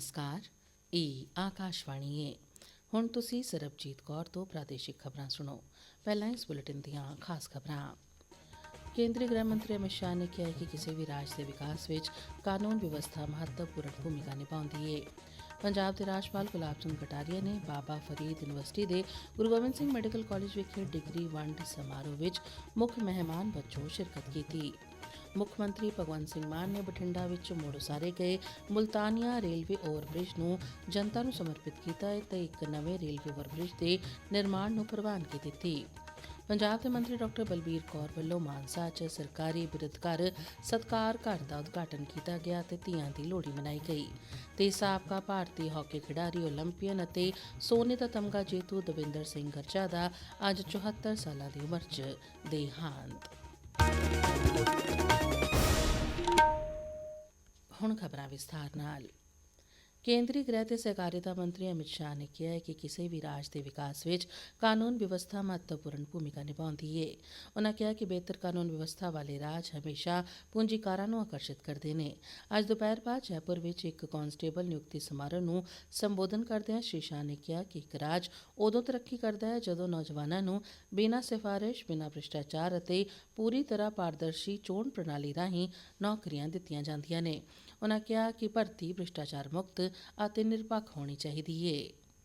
ਨਮਸਕਾਰ ਇਹ ਆਕਾਸ਼ਵਾਣੀ ਹੈ ਹੁਣ ਤੁਸੀਂ ਸਰਬਜੀਤ ਕੌਰ ਤੋਂ ਪ੍ਰਾਦੇਸ਼ਿਕ ਖਬਰਾਂ ਸੁਣੋ। ਪਹਿਲਾਂ ਇਸ ਬੁਲੇਟਿਨ ਦੀਆਂ ਖਾਸ ਖਬਰਾਂ। ਕੇਂਦਰੀ ਗ੍ਰਹਿ ਮੰਤਰੀ ਅਮਿਤ ਸ਼ਾਹ ਨੇ ਕਿਹਾ ਕਿ ਕਿਸੇ ਵੀ ਰਾਜ ਦੇ ਵਿਕਾਸ ਵਿੱਚ ਕਾਨੂੰਨ ਵਿਵਸਥਾ ਮਹੱਤਵਪੂਰਨ ਭੂਮਿਕਾ ਨਿਭਾਉਂਦੀ ਹੈ ਪੰਜਾਬ ਦੇ ਰਾਜਪਾਲ ਗੁਲਾਬ ਸਿੰਘ ਕਟਾਰੀਆ ਨੇ ਬਾਬਾ ਫਰੀਦ ਯੂਨੀਵਰਸਿਟੀ ਦੇ ਗੁਰੂ ਗੋਬਿੰਦ ਸਿੰਘ ਮੈਡੀਕਲ ਕਾਲਜ ਵਿਖੇ ਡਿਗਰੀ ਵੰਡ ਸਮਾਰੋਹ ਵਿੱਚ ਮੁੱਖ ਮਹਿਮਾਨ ਵਜੋਂ ਸ਼ਿਰਕਤ ਕੀਤੀ। ਮੁੱਖ ਮੰਤਰੀ ਭਗਵੰਤ ਸਿੰਘ ਮਾਨ ਨੇ ਬਠਿੰਡਾ ਵਿੱਚ ਮੁੜ ਉਸਾਰੇ ਗਏ। ਮੁਲਤਾਨੀਆ ਰੇਲਵੇ ਓਵਰਬ੍ਰਿਜ ਨੂੰ ਜਨਤਾ ਨੂੰ ਸਮਰਪਿਤ ਕੀਤਾ ਹੈ ਤੇ ਇੱਕ ਨਵੇਂ ਰੇਲਵੇ ਓਵਰਬ੍ਰਿਜ ਦੇ ਨਿਰਮਾਣ ਨੂੰ ਪ੍ਰਵਾਨਗੀ ਦਿੱਤੀ। ਪੰਜਾਬ ਦੇ ਮੰਤਰੀ ਡਾਕਟਰ ਬਲਬੀਰ ਕੌਰ ਵੱਲੋਂ ਮਾਨਸਾ 'ਚ ਸਰਕਾਰੀ ਬਿਰਧ ਘਰ ਸਤਕਾਰ ਘਰ ਦਾ ਉਦਘਾਟਨ ਕੀਤਾ ਗਿਆ ਤੇ ਧੀਆਂ ਦੀ ਲੋਹੜੀ ਮਨਾਈ ਗਈ। ਤੇ ਸਾਬਕਾ ਭਾਰਤੀ ਹਾਕੀ ਖਿਡਾਰੀ ਓਲੰਪੀਅਨ ਅਤੇ ਸੋਨੇ ਦਾ ਤਮਗਾ ਜੇਤੂ ਦਵਿੰਦਰ ਸਿੰਘ ਗਰਜਾ ਦਾ ਅੱਜ 74 ਸਾਲਾਂ ਦੀ ਉਮਰ 'ਚ ਦੇਹਾਂਤ। ਹੁਣ ਖਬਰਾਂ ਵਿਸਥਾਰ ਨਾਲ। ਕੇਂਦਰੀ ਗ੍ਰਹਿ ਤੇ ਸਹਿਕਾਰਿਤਾ ਮੰਤਰੀ ਅਮਿਤ ਸ਼ਾਹ ਨੇ ਕਿਹਾ ਹੈ ਕਿ ਕਿਸੇ ਵੀ ਰਾਜ ਦੇ ਵਿਕਾਸ ਵਿੱਚ ਕਾਨੂੰਨ ਵਿਵਸਥਾ ਮਹੱਤਵਪੂਰਨ ਭੂਮਿਕਾ ਨਿਭਾਉਂਦੀ ਹੈ ਉਨ੍ਹਾਂ ਕਿਹਾ ਕਿ ਬਿਹਤਰ ਕਾਨੂੰਨ ਵਿਵਸਥਾ ਵਾਲੇ ਰਾਜ ਹਮੇਸ਼ਾ ਪੂੰਜੀਕਾਰਾਂ ਨੂੰ ਆਕਰਸ਼ਿਤ ਕਰਦੇ ਨੇ। ਅੱਜ ਦੁਪਹਿਰ ਬਾਅਦ ਜੈਪੁਰ ਵਿੱਚ ਇੱਕ ਕਾਂਸਟੇਬਲ ਨਿਯੁਕਤੀ ਸਮਾਰੋਹ ਨੂੰ ਸੰਬੋਧਨ ਕਰਦਿਆਂ ਸ਼੍ਰੀ ਸ਼ਾਹ ਨੇ ਕਿਹਾ ਕਿ ਇੱਕ ਰਾਜ ਉਦੋਂ ਤਰੱਕੀ ਕਰਦਾ ਹੈ ਜਦੋਂ ਨੌਜਵਾਨਾਂ ਨੂੰ ਬਿਨਾਂ ਸਿਫਾਰਿਸ਼, ਬਿਨਾਂ ਭ੍ਰਿਸ਼ਟਾਚਾਰ ਅਤੇ ਪੂਰੀ ਤਰ੍ਹਾਂ ਪਾਰਦਰਸ਼ੀ ਚੋਣ ਪ੍ਰਣਾਲੀ ਰਾਹੀਂ ਨੌਕਰੀਆਂ ਦਿੱਤੀਆਂ ਜਾਂਦੀਆਂ ਨੇ। ਉਨ੍ਹਾਂ ਕਿਹਾ ਕਿ ਭਰਤੀ ਭ੍ਰਿਸ਼ਟਾਚਾਰ ਮੁਕਤ ਅਤੇ ਨਿਰਪੱਖ ਹੋਣੀ ਚਾਹੀਦੀ ਹੈ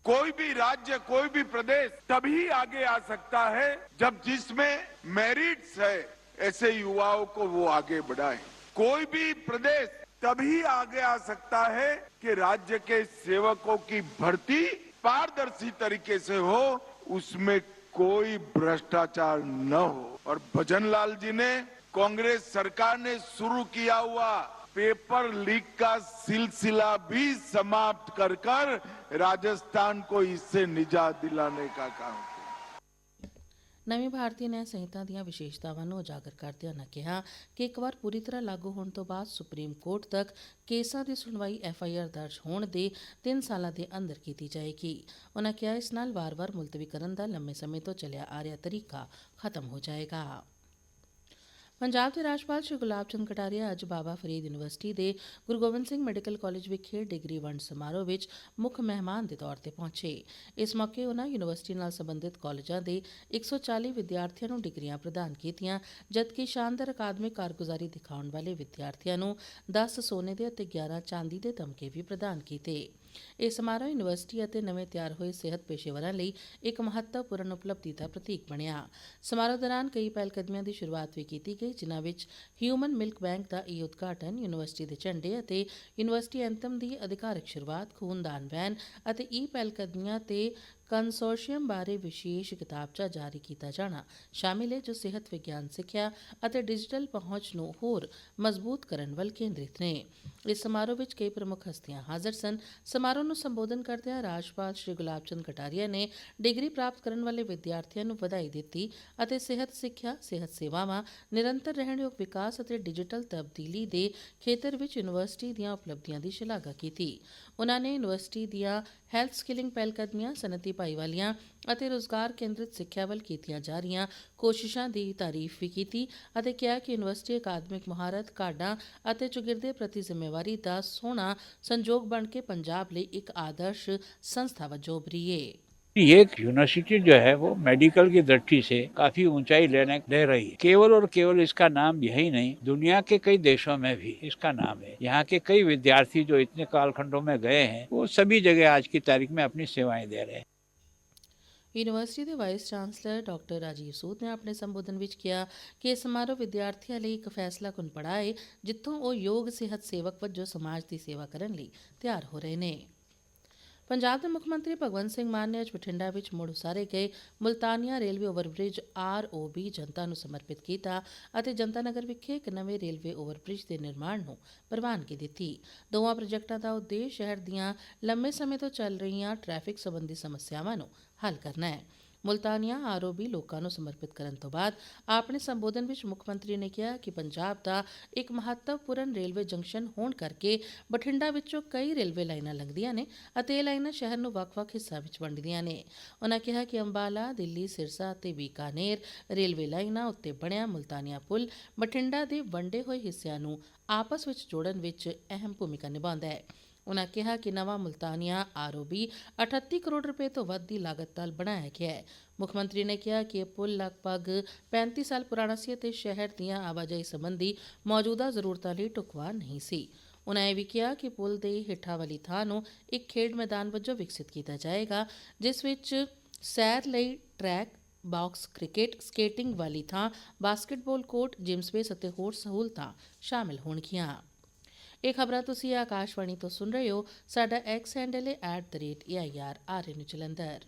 कोई भी राज्य कोई भी प्रदेश तभी आगे आ सकता है जब जिसमें मेरिट्स है ऐसे युवाओं को वो आगे बढ़ाए कोई भी प्रदेश तभी आगे आ सकता है कि राज्य के सेवकों की भर्ती पारदर्शी तरीके से हो उसमें कोई भ्रष्टाचार न हो और भजन लाल जी ने कांग्रेस सरकार ने शुरू किया हुआ पेपर लीक का सिलसिला भी समाप्त कर कर राजस्थान को इससे निजात दिलाने का काम किया ਨਵੀਂ ਭਾਰਤੀ ਨਿਆਂ ਸੰਹਿਤਾ ਦੀਆਂ ਵਿਸ਼ੇਸ਼ਤਾਵਾਂ ਨੂੰ ਉਜਾਗਰ ਕਰਦਿਆਂ ਉਨ੍ਹਾਂ ਕਿਹਾ ਕਿ ਇੱਕ ਵਾਰ ਪੂਰੀ ਤਰ੍ਹਾਂ ਲਾਗੂ ਹੋਣ ਤੋਂ ਬਾਅਦ ਸੁਪਰੀਮ ਕੋਰਟ ਤੱਕ ਕੇਸਾਂ ਦੀ ਸੁਣਵਾਈ ਐਫਆਈਆਰ ਦਰਜ ਹੋਣ ਦੇ 3 ਸਾਲਾਂ ਦੇ ਅੰਦਰ ਕੀਤੀ ਜਾਏਗੀ ਉਨ੍ਹਾਂ ਕਿਹਾ ਇਸ ਨਾਲ ਵਾਰ-ਵਾਰ ਮੁਲਤਵੀ ਕਰਨ ਦਾ ਲੰਮੇ ਸਮੇਂ ਤੋਂ ਚੱਲਿਆ ਆ ਰਿਹਾ ਤਰੀਕਾ ਖਤਮ ਹੋ ਜਾਏਗਾ ਪੰਜਾਬ ਦੇ ਰਾਜਪਾਲ ਸ਼੍ਰੀ ਗੁਲਾਬ ਚੰਦ ਕਟਾਰੀਆ ਅੱਜ ਬਾਬਾ ਫਰੀਦ ਯੂਨੀਵਰਸਿਟੀ ਦੇ ਗੁਰੂ ਗੋਬਿੰਦ ਸਿੰਘ ਮੈਡੀਕਲ ਕਾਲਜ ਵਿਖੇ ਡਿਗਰੀ ਵੰਡ ਸਮਾਰੋਹ ਵਿੱਚ ਮੁੱਖ ਮਹਿਮਾਨ ਦੇ ਤੌਰ ਤੇ ਪਹੁੰਚੇ। ਇਸ ਮੌਕੇ ਉਹਨਾਂ ਯੂਨੀਵਰਸਿਟੀ ਨਾਲ ਸੰਬੰਧਿਤ ਕਾਲਜਾਂ ਦੇ 140 ਵਿਦਿਆਰਥੀਆਂ ਨੂੰ ਡਿਗਰੀਆਂ ਪ੍ਰਦਾਨ ਕੀਤੀਆਂ, ਜਦਕਿ ਸ਼ਾਨਦਾਰ ਅਕਾਦਮਿਕ ਕਾਰਗੁਜ਼ਾਰੀ ਦਿਖਾਉਣ ਵਾਲੇ ਵਿਦਿਆਰਥੀਆਂ ਨੂੰ 10 ਸੋਨੇ ਦੇ ਅਤੇ 11 ਚਾਂਦੀ ਦੇ ਤਮਕੇ ਵੀ ਪ੍ਰਦਾਨ ਕੀਤੇ। ਇਹ ਸਮਾਰੋਹ ਯੂਨੀਵਰਸਿਟੀ ਅਤੇ ਨਵੇਂ ਤਿਆਰ ਹੋਏ ਸਿਹਤ ਪੇਸ਼ੇਵਰਾਂ ਲਈ ਇੱਕ ਮਹੱਤਵਪੂਰਨ ਉਪਲਬਧੀ ਦਾ ਪ੍ਰਤੀਕ ਬਣਿਆ। ਸਮਾਰੋਹ ਦੌਰਾਨ ਕਈ ਪਹਿਲਕਦਮੀਆਂ ਦੀ ਸ਼ੁਰੂਆਤ ਵੀ ਕੀਤੀ ਗਈ, ਜਿਨ੍ਹਾਂ ਵਿੱਚ ਹਿਊਮਨ ਮਿਲਕ ਬੈਂਕ ਦਾ ਇਹ ਉਦਘਾਟਨ, ਯੂਨੀਵਰਸਿਟੀ ਦੇ ਝੰਡੇ ਅਤੇ ਯੂਨੀਵਰਸਿਟੀ ਐਂਥਮ ਦੀ ਅਧਿਕਾਰਕ ਸ਼ੁਰੂਆਤ, ਖੂਨਦਾਨ ਵੈਨ ਅਤੇ ਈ ਪਹਿਲਕਦਮੀਆਂ ਤੇ ਕੰਸੋਰਸ਼ੀਅਮ ਬਾਰੇ ਵਿਸ਼ੇਸ਼ ਕਿਤਾਬਚਾ ਜਾਰੀ ਕੀਤਾ ਜਾਣਾ, ਸ਼ਾਮਿਲ ਹੈ ਜੋ ਸਿਹਤ ਵਿਗਿਆਨ, ਸਿੱਖਿਆ ਅਤੇ ਡਿਜੀਟਲ ਪਹੁੰਚ ਨੂੰ ਹੋਰ ਮਜ਼ਬੂਤ ਕਰਨ ਵੱਲ ਕੇਂਦਰਿਤ ਨੇ। ਇਸ ਸਮਾਰੋਹ ਵਿੱਚ ਕਈ ਪ੍ਰਮੁੱਖ ਹਸਤੀਆਂ ਹਾਜ਼ਰ ਸਨ। ਸਮਾਰੋਹ ਨੂੰ ਸੰਬੋਧਨ ਕਰਦਿਆਂ ਰਾਜਪਾਲ ਸ਼੍ਰੀ ਗੁਲਾਬ ਚੰਦ ਕਟਾਰੀਆ ਨੇ ਡਿਗਰੀ ਪ੍ਰਾਪਤ ਕਰਨ ਵਾਲੇ ਵਿਦਿਆਰਥੀਆਂ ਨੂੰ ਵਧਾਈ ਦਿੱਤੀ ਅਤੇ ਸਿਹਤ, ਸਿੱਖਿਆ, ਸਿਹਤ ਸੇਵਾਵਾਂ, ਨਿਰੰਤਰ ਰਹਿਣਯੋਗ ਵਿਕਾਸ ਅਤੇ ਡਿਜੀਟਲ ਤਬਦੀਲੀ ਦੇ ਖੇਤਰ ਵਿੱਚ ਯੂਨੀਵਰਸਿਟੀ ਦੀਆਂ ਉਪਲਬਧੀਆਂ ਦੀ ਸ਼ਲਾਘਾ ਕੀਤੀ। ਉਨ੍ਹਾਂ ਨੇ ਯੂਨੀਵਰਸਿਟੀ ਦੀਆਂ ਹੈਲਥ ਸਕਿਲਿੰਗ ਪਹਿਲਕਦਮੀਆਂ, ਸਨਅਤੀ ਭਾਈਵਾਲੀਆਂ ਅਤੇ ਰੋਜ਼ਗਾਰ ਕੇਂਦਰਿਤ ਸਿੱਖਿਆ ਵੱਲ ਕੀਤੀਆਂ ਜਾ ਰਹੀਆਂ ਕੋਸ਼ਿਸ਼ਾਂ ਦੀ ਤਾਰੀਫ ਵੀ ਕੀਤੀ ਅਤੇ ਕਿਹਾ ਕਿ ਯੂਨੀਵਰਸਿਟੀ ਅਕਾਦਮਿਕ ਮਹਾਰਤ ਕਾਢਾਂ ਅਤੇ ਚੁਗਿਰਦੇ ਪ੍ਰਤੀ ਜ਼ਿੰਮੇਵਾਰੀ ਦਾ ਸੋਹਣਾ ਸੰਜੋਗ ਬਣ ਕੇ ਪੰਜਾਬ ਲਈ ਇੱਕ ਆਦਰਸ਼ ਸੰਸਥਾ ਵਜੋਂ ਉਭਰੀ ਹੈ ये यूनिवर्सिटी जो है वो मेडिकल की दृष्टि से काफी ऊंचाई लेने ले रही है केवल और केवल इसका नाम यही नहीं दुनिया के कई देशों में भी इसका नाम है यहाँ के कई विद्यार्थी जो इतने कालखंडों में गए हैं वो सभी जगह आज की तारीख में अपनी सेवाएं दे रहे हैं ਯੂਨੀਵਰਸਿਟੀ ਦੇ vice chancellor doctor Rajiv Sood ਨੇ ਆਪਣੇ ਸੰਬੋਧਨ ਵਿੱਚ ਕਿਹਾ ਕਿ ਇਹ ਸਮਾਰੋਹ ਵਿਦਿਆਰਥੀਆਂ ਲਈ ਇੱਕ ਫੈਸਲਾ ਕੁਨ ਪੜਾਏ ਜਿੱਥੋਂ ਉਹ ਯੋਗ ਸਿਹਤ ਸੇਵਕ ਵਜੋਂ ਸਮਾਜ ਦੀ ਸੇਵਾ ਕਰਨ ਲਈ ਤਿਆਰ ਹੋ ਰਹੇ ਨੇ। ਪੰਜਾਬ ਦੇ ਮੁੱਖ ਮੰਤਰੀ ਭਗਵੰਤ ਸਿੰਘ ਮਾਨ ਨੇ ਅੱਜ ਬਠਿੰਡਾ ਵਿੱਚ ਮੁੜ ਉਸਾਰੇ ਗਏ ਮੁਲਤਾਨੀਆ ਰੇਲਵੇ ਓਵਰਬ੍ਰਿਜ ਆਰਓਬੀ ਜਨਤਾ ਨੂੰ ਸਮਰਪਿਤ ਕੀਤਾ ਅਤੇ ਜਨਤਾ ਨਗਰ ਵਿਖੇ ਇੱਕ ਨਵੇਂ ਰੇਲਵੇ ਓਵਰਬ੍ਰਿਜ ਦੇ ਨਿਰਮਾਣ ਨੂੰ ਪ੍ਰਵਾਨਗੀ ਦਿੱਤੀ। ਦੋਵਾਂ ਪ੍ਰੋਜੈਕਟਾਂ ਦਾ ਉਦੇਸ਼ ਸ਼ਹਿਰ ਦੀਆਂ ਲੰਮੇ ਸਮੇਂ ਤੋਂ ਚੱਲ ਰਹੀਆਂ ਟ੍ਰੈਫਿਕ ਸੰਬੰਧੀ ਸਮੱਸਿਆਵਾਂ ਨੂੰ ਹੱਲ ਕਰਨਾ ਹੈ। ਮੁਲਤਾਨੀਆ ਆਰਓਬੀ ਲੋਕਾਂ ਨੂੰ ਸਮਰਪਿਤ ਕਰਨ ਤੋਂ ਬਾਅਦ ਆਪਣੇ ਸੰਬੋਧਨ ਵਿੱਚ ਮੁੱਖ ਮੰਤਰੀ ਨੇ ਕਿਹਾ ਕਿ ਪੰਜਾਬ ਦਾ ਇੱਕ ਮਹੱਤਵਪੂਰਨ ਰੇਲਵੇ ਜੰਕਸ਼ਨ ਹੋਣ ਕਰਕੇ ਬਠਿੰਡਾ ਵਿੱਚੋਂ ਕਈ ਰੇਲਵੇ ਲਾਈਨਾਂ ਲੰਘਦੀਆਂ ਨੇ ਅਤੇ ਇਹ ਲਾਈਨਾਂ ਸ਼ਹਿਰ ਨੂੰ ਵੱਖ-ਵੱਖ ਹਿੱਸਿਆਂ ਵਿੱਚ ਵੰਡਦੀਆਂ ਨੇ। ਉਹਨਾਂ ਕਿਹਾ ਕਿ ਅੰਬਾਲਾ, ਦਿੱਲੀ, ਸਿਰਸਾ ਅਤੇ ਬੀਕਾਨੇਰ ਰੇਲਵੇ ਲਾਈਨਾਂ ਉੱਤੇ ਬਣਿਆ ਮੁਲਤਾਨੀਆ ਪੁਲ ਬਠਿੰਡਾ ਦੇ ਵੰਡੇ ਹੋਏ ਹਿੱਸਿਆਂ ਨੂੰ ਆਪਸ ਵਿੱਚ ਜੋੜਨ ਵਿੱਚ ਅਹਿਮ ਭੂਮਿਕਾ ਨਿਭਾਉਂਦਾ ਹੈ। ਉਨ੍ਹਾਂ ਕਿਹਾ ਕਿ ਨਵਾਂ ਮੁਲਤਾਨੀਆ ਆਰਓਬੀ 38 ਕਰੋੜ ਰੁਪਏ ਤੋਂ ਵੱਧ ਦੀ ਲਾਗਤ ਨਾਲ ਬਣਾਇਆ ਗਿਆ ਹੈ। ਮੁੱਖ ਮੰਤਰੀ ਨੇ ਕਿਹਾ ਕਿ ਇਹ ਪੁਲ ਲਗਭਗ 35 ਸਾਲ ਪੁਰਾਣਾ ਸੀ ਅਤੇ ਸ਼ਹਿਰ ਦੀਆਂ ਆਵਾਜਾਈ ਸੰਬੰਧੀ ਮੌਜੂਦਾ ਜ਼ਰੂਰਤਾਂ ਲਈ ਢੁਕਵਾਂ ਨਹੀਂ ਸੀ। ਉਨ੍ਹਾਂ ਇਹ ਵੀ ਕਿਹਾ ਕਿ ਪੁਲ ਦੇ ਹੇਠਾਂ ਵਾਲੀ ਥਾਂ ਨੂੰ ਇੱਕ ਖੇਡ ਮੈਦਾਨ ਵਜੋਂ ਵਿਕਸਿਤ ਕੀਤਾ ਜਾਏਗਾ, ਜਿਸ ਵਿੱਚ ਸੈਰ ਲਈ ਟਰੈਕ, ਬਾਕਸ, ਕ੍ਰਿਕਟ, ਸਕੇਟਿੰਗ ਵਾਲੀ ਥਾਂ, ਬਾਸਕਟਬਾਲ ਕੋਰਟ, ਜਿਮ ਸਪੇਸ ਅਤੇ ਹੋਰ ਸਹੂਲਤਾਂ ਸ਼ਾਮਿਲ ਹੋਣਗੀਆਂ। ਇਹ ਖਬਰਾਂ ਤੁਸੀਂ ਆਕਾਸ਼ਵਾਣੀ ਤੋਂ ਸੁਣ ਰਹੇ ਹੋ। ਸਾਡਾ ਐਕਸ ਹੈਂਡਲ ਹੈ @air ਨੂੰ ਜਲੰਧਰ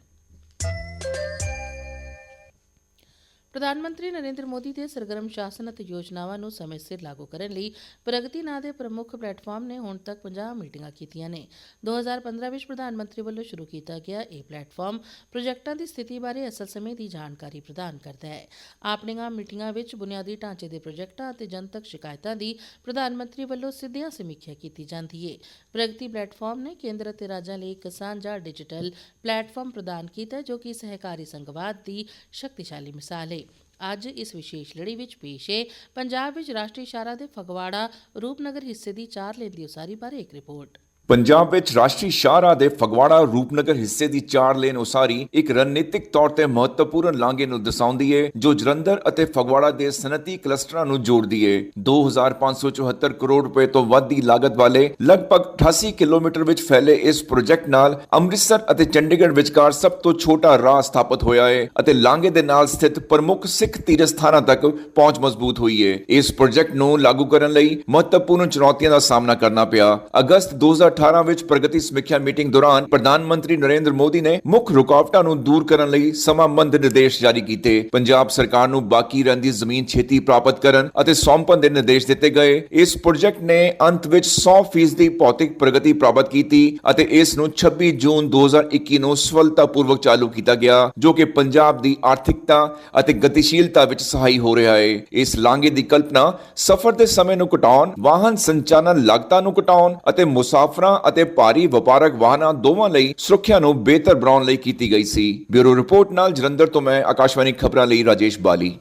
ਪ੍ਰਧਾਨ ਮੰਤਰੀ ਨਰਿੰਦਰ ਮੋਦੀ ਦੇ ਸਰਗਰਮ ਸ਼ਾਸਨ ਅਤੇ ਯੋਜਨਾਵਾਂ ਨੂੰ ਸਮੇਂ ਸਿਰ ਲਾਗੂ ਕਰਨ ਲਈ ਪ੍ਰਗਤੀ ਨਾਂ ਦੇ ਪ੍ਰਮੁੱਖ ਪਲੇਟਫਾਰਮ ਨੇ ਹੁਣ ਤੱਕ 50 ਮੀਟਿੰਗਾਂ ਕੀਤੀਆਂ ਨੇ। 2015 ਵਿੱਚ ਪ੍ਰਧਾਨ ਮੰਤਰੀ ਵੱਲੋਂ ਸ਼ੁਰੂ ਕੀਤਾ ਗਿਆ ਇਹ ਪਲੇਟਫਾਰਮ ਪ੍ਰੋਜੈਕਟਾਂ ਦੀ ਸਥਿਤੀ ਬਾਰੇ ਅਸਲ ਸਮੇਂ ਦੀ ਜਾਣਕਾਰੀ ਪ੍ਰਦਾਨ ਕਰਦਾ ਹੈ। ਆਪਣੀਆਂ ਮੀਟਿੰਗਾਂ ਵਿੱਚ ਬੁਨਿਆਦੀ ਢਾਂਚੇ ਦੇ ਪ੍ਰੋਜੈਕਟਾਂ ਅਤੇ ਜਨਤਕ ਸ਼ਿਕਾਇਤਾਂ ਦੀ ਪ੍ਰਧਾਨ ਮੰਤਰੀ ਵੱਲੋਂ ਸਿੱਧੀਆਂ ਸਮੀਖਿਆ ਕੀਤੀ ਜਾਂਦੀ ਹੈ ਪ੍ਰਗਤੀ ਪਲੇਟਫਾਰਮ ਨੇ ਕੇਂਦਰ ਅਤੇ ਰਾਜਾਂ ਲਈ ਇੱਕ ਸਾਂਝਾ ਡਿਜੀਟਲ ਪਲੇਟਫਾਰਮ ਪ੍ਰਦਾਨ ਕੀਤਾ ਜੋ ਕਿ ਸਹਿਕਾਰੀ ਸੰਘਵਾਦ ਦੀ ਸ਼ਕਤੀਸ਼ਾਲੀ ਮਿਸਾਲ ਹੈ ਅੱਜ ਇਸ ਵਿਸ਼ੇਸ਼ ਲੜੀ ਵਿੱਚ ਪੇਸ਼ ਹੈ। ਪੰਜਾਬ ਵਿੱਚ ਰਾਸ਼ਟਰੀ ਸ਼ਾਹਰਾ ਦੇ ਫਗਵਾੜਾ ਰੂਪਨਗਰ ਹਿੱਸੇ ਦੀ ਚਾਰ ਲੇਨ ਦੀ ਉਸਾਰੀ ਬਾਰੇ ਇੱਕ ਰਿਪੋਰਟ। ਪੰਜਾਬ ਵਿੱਚ ਰਾਸ਼ਟਰੀ ਸ਼ਾਹਰਾਹ ਦੇ ਫਗਵਾੜਾ ਰੂਪਨਗਰ ਹਿੱਸੇ ਦੀ ਚਾਰ ਲੇਨ ਉਸਾਰੀ ਇੱਕ ਰਣਨੀਤਿਕ ਤੌਰ ਤੇ ਮਹੱਤਵਪੂਰਨ ਲਾਂਘੇ ਨੂੰ ਦਰਸਾਉਂਦੀ ਏ, ਜੋ ਜਲੰਧਰ ਅਤੇ ਫਗਵਾੜਾ ਦੇ ਸਨਅਤੀ ਕਲਸਟਰਾਂ ਨੂੰ ਜੋੜਦੀ ਏ। 2574 ਕਰੋੜ ਰੁਪਏ ਤੋਂ ਵੱਧ ਦੀ ਲਾਗਤ ਵਾਲੇ ਲਗਭਗ 88 ਕਿਲੋਮੀਟਰ ਵਿੱਚ ਫੈਲੇ ਇਸ ਪ੍ਰੋਜੈਕਟ ਨਾਲ ਅੰਮ੍ਰਿਤਸਰ ਅਤੇ ਚੰਡੀਗੜ੍ਹ ਵਿਚਕਾਰ ਸਭ ਤੋਂ ਛੋਟਾ ਰਾਹ ਸਥਾਪਿਤ ਹੋਇਆ ਏ ਅਤੇ ਲਾਂਘੇ ਦੇ ਨਾਲ ਸਥਿਤ ਪ੍ਰਮੁੱਖ ਸਿੱਖ ਤੀਰਥ ਸਥਾਨਾਂ ਤੱਕ ਪਹੁੰਚ ਮਜ਼ਬੂਤ ਹੋਈ ਏ। ਇਸ ਪ੍ਰੋਜੈਕਟ ਨੂੰ ਲਾਗੂ ਕਰਨ ਲਈ ਮਹੱਤਵਪੂਰਨ ਚੁਣੌਤੀਆਂ ਦਾ ਸਾਹਮਣਾ ਕਰਨਾ ਪਿਆ। ਅਗਸਤ 2018 ਵਿੱਚ ਪ੍ਰਗਤੀ ਸਮੀਖਿਆ ਮੀਟਿੰਗ ਦੌਰਾਨ ਪ੍ਰਧਾਨ ਮੰਤਰੀ ਨਰਿੰਦਰ ਮੋਦੀ ਨੇ ਮੁੱਖ ਰੁਕਾਵਟਾਂ ਨੂੰ ਦੂਰ ਕਰਨ ਲਈ ਸਮਾਂਬੰਧ ਨਿਰਦੇਸ਼ ਜਾਰੀ ਕੀਤੇ। ਪੰਜਾਬ ਸਰਕਾਰ ਨੂੰ ਬਾਕੀ ਰਹਿੰਦੀ ਜ਼ਮੀਨ ਛੇਤੀ ਪ੍ਰਾਪਤ ਕਰਨ ਅਤੇ ਸੌਂਪਣ ਦੇ ਨਿਰਦੇਸ਼ ਦਿੱਤੇ ਗਏ। ਇਸ ਪ੍ਰੋਜੈਕਟ ਨੇ ਅੰਤ ਵਿੱਚ 100% ਦੀ ਭੌਤਿਕ ਪ੍ਰਗਤੀ ਪ੍ਰਾਪਤ ਕੀਤੀ ਅਤੇ ਇਸ ਨੂੰ 26 ਜੂਨ 2021 ਨੂੰ ਸਫਲਤਾਪੂਰਵਕ ਚਾਲੂ ਕੀਤਾ ਗਿਆ, ਜੋ ਕਿ ਪੰਜਾਬ ਦੀ ਆਰਥਿਕਤਾ ਅਤੇ ਗਤੀਸ਼ੀਲਤਾ ਵਿੱਚ ਸਹਾਈ ਹੋ ਰਿਹਾ ਹੈ ਇਸ ਲਾਂਘੇ ਦੀ ਕਲਪਨਾ ਸਫ਼ਰ ਦੇ ਸਮੇਂ ਨੂੰ ਘਟਾਉਣ, ਵਾਹਨ ਸੰਚਾਲਨ ਲਾਗਤਾਂ ਨੂੰ ਘਟਾਉਣ ਅਤੇ ਮੁਸਾਫਰਾਂ ਅਤੇ ਭਾਰੀ ਵਪਾਰਕ ਵਾਹਨਾਂ ਦੋਵਾਂ ਲਈ ਸੁਰੱਖਿਆ ਨੂੰ ਬਿਹਤਰ ਬਣਾਉਣ ਲਈ ਕੀਤੀ ਗਈ ਸੀ। ਬਿਊਰੋ ਰਿਪੋਰਟ ਨਾਲ ਜਲੰਧਰ ਤੋਂ ਮੈਂ ਆਕਾਸ਼ਵਾਣੀ ਖਬਰਾਂ ਲਈ ਰਾਜੇਸ਼ ਬਾਲੀ।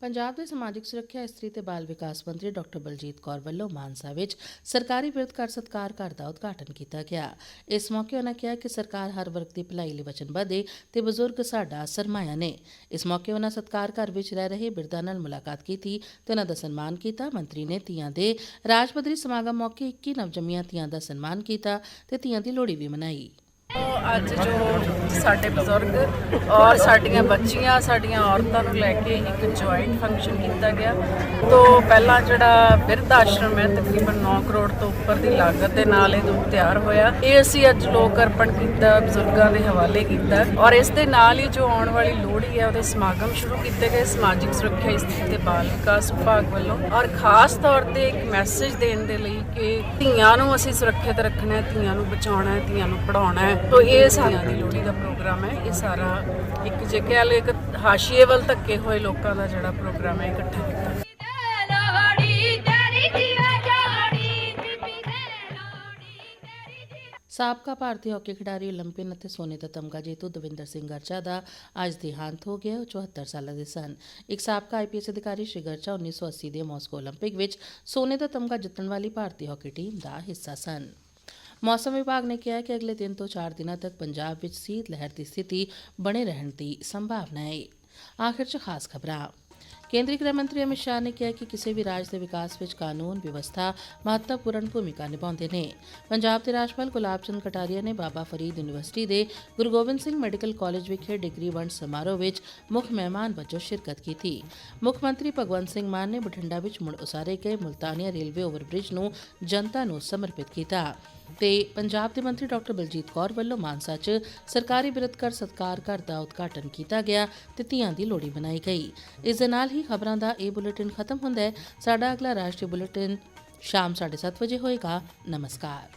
ਪੰਜਾਬ ਦੇ ਸਮਾਜਿਕ ਸੁਰੱਖਿਆ ਇਸਤਰੀ ਤੇ ਬਾਲ ਵਿਕਾਸ ਮੰਤਰੀ ਡਾਕਟਰ ਬਲਜੀਤ ਕੌਰ ਵੱਲੋਂ ਮਾਨਸਾ ਵਿੱਚ ਸਰਕਾਰੀ ਬਿਰਧ ਘਰ ਸਤਕਾਰ ਘਰ ਦਾ ਉਦਘਾਟਨ ਕੀਤਾ ਗਿਆ। ਇਸ ਮੌਕੇ ਉਹਨਾਂ ਕਿਹਾ ਕਿ ਸਰਕਾਰ ਹਰ ਵਰਗ ਦੀ ਭਲਾਈ ਲਈ ਵਚਨਬੱਧ ਹੈ ਤੇ ਬਜ਼ੁਰਗ ਸਾਡਾ ਸਰਮਾਇਆ ਨੇ। ਇਸ ਮੌਕੇ ਉਹਨਾਂ ਸਤਕਾਰ ਘਰ ਵਿੱਚ ਰਹਿ ਰਹੇ ਬਿਰਧਾਂ ਨਾਲ ਮੁਲਾਕਾਤ ਕੀਤੀ ਤੇ ਉਹਨਾਂ ਦਾ ਸਨਮਾਨ ਕੀਤਾ। ਮੰਤਰੀ ਨੇ ਧੀਆਂ ਦੇ ਰਾਜ ਪੱਧਰੀ ਸਮਾਗਮ ਮੌਕੇ 21 ਨਵਜੰਮੀਆਂ ਧੀਆਂ ਦਾ ਸਨਮਾਨ ਕੀਤਾ ਤੇ ਧੀਆਂ ਦੀ ਲੋਹੜੀ ਵੀ ਮਨਾਈ। ਅੱਜ ਜੋ ਸਾਡੇ ਬਜ਼ੁਰਗ ਔਰ ਸਾਡੀਆਂ ਬੱਚੀਆਂ, ਸਾਡੀਆਂ ਔਰਤਾਂ ਨੂੰ ਲੈ ਕੇ ਇੱਕ ਜੁਆਇੰਟ ਫੰਕਸ਼ਨ ਕੀਤਾ ਗਿਆ। ਤੋਂ ਪਹਿਲਾਂ ਜਿਹੜਾ ਬਿਰਧ ਆਸ਼ਰਮ ਹੈ ਤਕਰੀਬਨ 9 ਕਰੋੜ ਤੋਂ ਉੱਪਰ ਦੀ ਲਾਗਤ ਦੇ ਨਾਲ ਇਹ ਦੁੱਖ ਤਿਆਰ ਹੋਇਆ। ਇਹ ਅਸੀਂ ਅੱਜ ਲੋਕ ਅਰਪਣ ਕੀਤਾ, ਬਜ਼ੁਰਗਾਂ ਦੇ ਹਵਾਲੇ ਕੀਤਾ ਔਰ ਇਸ ਦੇ ਨਾਲ ਹੀ ਜੋ ਆਉਣ ਵਾਲੀ ਲੋਹੜੀ ਹੈ, ਉਹਦੇ ਸਮਾਗਮ ਸ਼ੁਰੂ ਕੀਤੇ ਗਏ। ਸਮਾਜਿਕ ਸੁਰੱਖਿਆ ਇਸਤਰੀ ਤੇ ਬਾਲ ਵਿਕਾਸ ਵਿਭਾਗ ਵੱਲੋਂ ਔਰ ਖਾਸ ਤੌਰ ਤੇ ਇੱਕ ਮੈਸੇਜ ਦੇਣ ਦੇ ਲਈ ਕਿ ਧੀਆਂ ਨੂੰ ਅਸੀਂ ਸੁਰੱਖਿਅਤ ਰੱਖਣਾ ਹੈ, ਧੀਆਂ ਨੂੰ ਬਚਾਉਣਾ ਹੈ, ਧੀਆਂ ਨੂੰ ਪੜਾਉਣਾ ਹੈ। ਤੋ ਇਹ ਸਾਰਿਆਂ ਦੀ ਲੋਹੜੀ ਦਾ ਪ੍ਰੋਗਰਾਮ ਹੈ। ਇਹ ਸਾਰਾ ਇੱਕ ਜੇ ਕਹਿ ਲਓ ਇੱਕ ਹਾਸ਼ੀਏ ਵੱਲ ਧੱਕੇ ਹੋਏ ਲੋਕਾਂ ਦਾ ਜਿਹੜਾ ਪ੍ਰੋਗਰਾਮ ਹੈ, ਇਕੱਠਾ ਕੀਤਾ। ਸਾਬਕਾ ਭਾਰਤੀ ਹਾਕੀ ਖਿਡਾਰੀ 올림픽ਨ ਅਤੇ ਸੋਨੇ ਦਾ ਤਮਗਾ ਜੇਤੂ ਦਵਿੰਦਰ ਸਿੰਘ ਗਰਚਾ ਦਾ ਅੱਜ ਦੇਹਾਂਤ ਹੋ ਗਿਆ 74 ਸਾਲਾਂ ਦੇ ਸਨ। ਇੱਕ ਸਾਬਕਾ ਆਈਪੀਐਸ ਅਧਿਕਾਰੀ ਸ਼੍ਰੀ ਗਰਚਾ 1980 ਦੇ ਮਾਸਕੋ 올림픽 ਵਿੱਚ ਸੋਨੇ ਦਾ ਤਮਗਾ ਜਿੱਤਣ ਵਾਲੀ ਭਾਰਤੀ ਹਾਕੀ ਟੀਮ ਦਾ ਹਿੱਸਾ ਸਨ। ਮੌਸਮ ਵਿਭਾਗ ਨੇ ਕਿਹਾ ਕਿ ਅਗਲੇ ਦਿਨ ਤੋਂ 4 ਦਿਨਾਂ ਤੱਕ ਪੰਜਾਬ ਵਿੱਚ ਸੀਤ ਲਹਿਰ ਦੀ ਸਥਿਤੀ ਬਣੇ ਰਹਿਣ ਦੀ ਸੰਭਾਵਨਾ ਹੈ ਆਖਿਰ ਚ ਖਾਸ ਖਬਰਾਂ। ਕੇਂਦਰੀ ਗ੍ਰਹਿ ਮੰਤਰੀ ਅਮਿਤ ਸ਼ਾਹ ਨੇ ਕਿਹਾ ਕਿ ਕਿਸੇ ਵੀ ਰਾਜ ਦੇ ਵਿਕਾਸ ਵਿੱਚ ਕਾਨੂੰਨ ਵਿਵਸਥਾ ਮਹੱਤਵਪੂਰਨ ਭੂਮਿਕਾ ਨਿਭਾਉਂਦੇ ਨੇ ਪੰਜਾਬ ਦੇ ਰਾਜਪਾਲ ਗੁਲਾਬ ਚੰਦ ਕਟਾਰੀਆ ਨੇ ਬਾਬਾ ਫਰੀਦ ਯੂਨੀਵਰਸਿਟੀ ਦੇ ਗੁਰੂ ਗੋਬਿੰਦ ਸਿੰਘ ਮੈਡੀਕਲ ਕਾਲਜ ਵਿਖੇ ਡਿਗਰੀ ਵੰਡ ਸਮਾਰੋਹ ਵਿੱਚ ਮੁੱਖ ਮਹਿਮਾਨ ਵਜੋਂ ਸ਼ਿਰਕਤ ਕੀਤੀ ਮੁੱਖ ਮੰਤਰੀ ਭਗਵੰਤ ਸਿੰਘ ਮਾਨ ਨੇ ਬਠਿੰਡਾ ਵਿੱਚ ਮੁੜ ਉਸਾਰੇ ਗਏ ਮੁਲਤਾਨੀਆ ਰੇਲਵੇ ਓਵਰਬ੍ਰਿਜ ਨੂੰ ਜਨਤਾ ਨੂੰ ਸਮਰਪਿਤ ਕੀਤਾ ਤੇ ਪੰਜਾਬ ਦੇ ਮੰਤਰੀ ਡਾਕਟਰ ਬਲਜੀਤ ਕੌਰ ਵੱਲੋਂ ਮਾਨਸਾ 'ਚ ਸਰਕਾਰੀ ਬਿਰਧਕਰ ਸਤਕਾਰ ਘਰ ਦਾ ਉਦਘਾਟਨ ਕੀਤਾ ਗਿਆ ਤੇ ਧੀਆਂ ਦੀ ਲੋਹੜੀ ਮਨਾਈ ਗਈ। ਇਸ ਦੇ ਨਾਲ ਹੀ ਖਬਰਾਂ ਦਾ ਇਹ ਬੁਲੇਟਿਨ ਖਤਮ ਹੁੰਦਾ ਹੈ। ਸਾਡਾ ਅਗਲਾ ਰਾਸ਼ਟਰੀ ਬੁਲੇਟਿਨ ਸ਼ਾਮ 7:30 ਵਜੇ ਹੋਏਗਾ। ਨਮਸਕਾਰ।